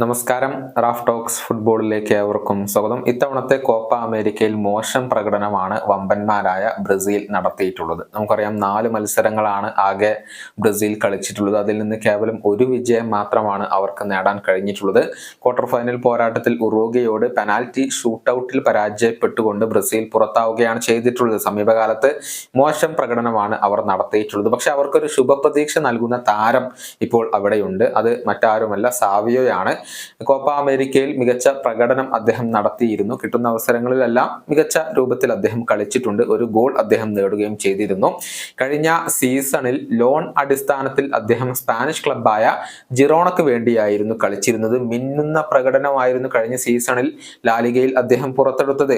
നമസ്കാരം. Raf talks ഫുട്ബോളിലേക്ക് ഏവർക്കും സ്വാഗതം. ഇത്തവണത്തെ കോപ്പ അമേരിക്കയിൽ മോശം പ്രകടനമാണ് വമ്പന്മാരായ ബ്രസീൽ നടത്തിയിട്ടുള്ളത്. നമുക്കറിയാം നാല് മത്സരങ്ങളാണ് ആകെ ബ്രസീൽ കളിച്ചിട്ടുള്ളത്. അതിൽ നിന്ന് കേവലം ഒരു വിജയം മാത്രമാണ് അവർക്ക് നേടാൻ കഴിഞ്ഞിട്ടുള്ളത്. ക്വാർട്ടർ ഫൈനൽ പോരാട്ടത്തിൽ ഉറുഗയോട് പെനാൽറ്റി ഷൂട്ടൌട്ടിൽ പരാജയപ്പെട്ടുകൊണ്ട് ബ്രസീൽ പുറത്താവുകയാണ് ചെയ്തിട്ടുള്ളത്. സമീപകാലത്ത് മോശം പ്രകടനമാണ് അവർ നടത്തിയിട്ടുള്ളത്. പക്ഷെ അവർക്കൊരു ശുഭപ്രതീക്ഷ നൽകുന്ന താരം ഇപ്പോൾ അവിടെയുണ്ട്. അത് മറ്റാരുമല്ല സാവിയോയാണ്. കോപ്പ അമേരിക്കയിൽ മികച്ച പ്രകടനം അദ്ദേഹം നടത്തിയിരുന്നു. കിട്ടുന്ന അവസരങ്ങളിലെല്ലാം മികച്ച രൂപത്തിൽ അദ്ദേഹം കളിച്ചിട്ടുണ്ട്. ഒരു ഗോൾ അദ്ദേഹം നേടുകയും ചെയ്തിരുന്നു. കഴിഞ്ഞ സീസണിൽ ലോൺ അടിസ്ഥാനത്തിൽ അദ്ദേഹം സ്പാനിഷ് ക്ലബായ ജിറോണക്ക് വേണ്ടിയായിരുന്നു കളിച്ചിരുന്നത്. മിന്നുന്ന പ്രകടനമായിരുന്നു കഴിഞ്ഞ സീസണിൽ ലാലിഗയിൽ അദ്ദേഹം പുറത്തെടുത്തത്.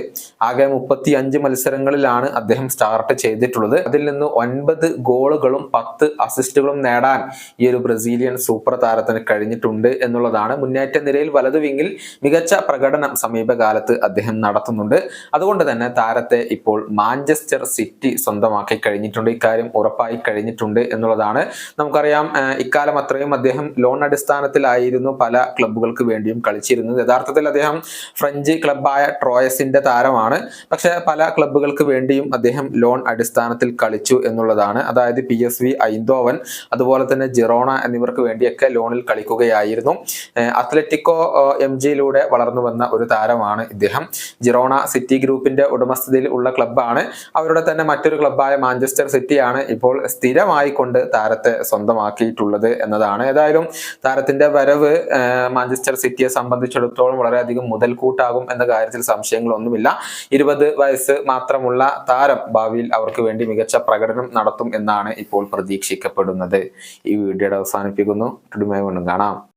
ആകെ മുപ്പത്തി അഞ്ച് മത്സരങ്ങളിലാണ് അദ്ദേഹം സ്റ്റാർട്ട് ചെയ്തിട്ടുള്ളത്. അതിൽ നിന്ന് ഒൻപത് ഗോളുകളും പത്ത് അസിസ്റ്റുകളും നേടാൻ ഈ ഒരു ബ്രസീലിയൻ സൂപ്പർ താരത്തിന് കഴിഞ്ഞിട്ടുണ്ട് എന്നുള്ളതാണ് മുന്നേറ്റ നിരയിൽ വലതു വിങ്ങിൽ മികച്ച പ്രകടനം സമീപകാലത്ത് അദ്ദേഹം നടത്തുന്നുണ്ട്. അതുകൊണ്ട് തന്നെ താരത്തെ ഇപ്പോൾ മാഞ്ചസ്റ്റർ സിറ്റി സ്വന്തമാക്കി കഴിഞ്ഞിട്ടുണ്ട്. ഇക്കാര്യം ഉറപ്പായി കഴിഞ്ഞിട്ടുണ്ട് എന്നുള്ളതാണ് നമുക്കറിയാം. ഇക്കാലം അത്രയും അദ്ദേഹം ലോൺ അടിസ്ഥാനത്തിലായിരുന്നു പല ക്ലബ്ബുകൾക്ക് വേണ്ടിയും കളിച്ചിരുന്നത്. യഥാർത്ഥത്തിൽ അദ്ദേഹം ഫ്രഞ്ച് ക്ലബ്ബായ ട്രോയസിന്റെ താരമാണ്. പക്ഷെ പല ക്ലബ്ബുകൾക്ക് വേണ്ടിയും അദ്ദേഹം ലോൺ അടിസ്ഥാനത്തിൽ കളിച്ചു എന്നുള്ളതാണ്. അതായത് പി എസ് വി ഐന്തോവൻ അതുപോലെ തന്നെ ജിറോണ എന്നിവർക്ക് വേണ്ടിയൊക്കെ ലോണിൽ കളിക്കുകയായിരുന്നു. അത്ലറ്റിക്കോ എം ജിയിലൂടെ വളർന്നു വന്ന ഒരു താരമാണ് ഇദ്ദേഹം. ജിറോണ സിറ്റി ഗ്രൂപ്പിന്റെ ഉടമസ്ഥതയിൽ ഉള്ള ക്ലബ്ബാണ്. അവരുടെ തന്നെ മറ്റൊരു ക്ലബ്ബായ മാഞ്ചസ്റ്റർ സിറ്റിയാണ് ഇപ്പോൾ സ്ഥിരമായി കൊണ്ട് താരത്തെ സ്വന്തമാക്കിയിട്ടുള്ളത് എന്നതാണ്. ഏതായാലും താരത്തിന്റെ വരവ് മാഞ്ചസ്റ്റർ സിറ്റിയെ സംബന്ധിച്ചിടത്തോളം വളരെയധികം മുതൽക്കൂട്ടാകും എന്ന കാര്യത്തിൽ സംശയങ്ങളൊന്നുമില്ല. ഇരുപത് വയസ്സ് മാത്രമുള്ള താരം ഭാവിയിൽ അവർക്ക് വേണ്ടി മികച്ച പ്രകടനം നടത്തും എന്നാണ് ഇപ്പോൾ പ്രതീക്ഷിക്കപ്പെടുന്നത്. ഈ വീഡിയോയുടെ അവസാനിപ്പിക്കുന്നു. കാണാം.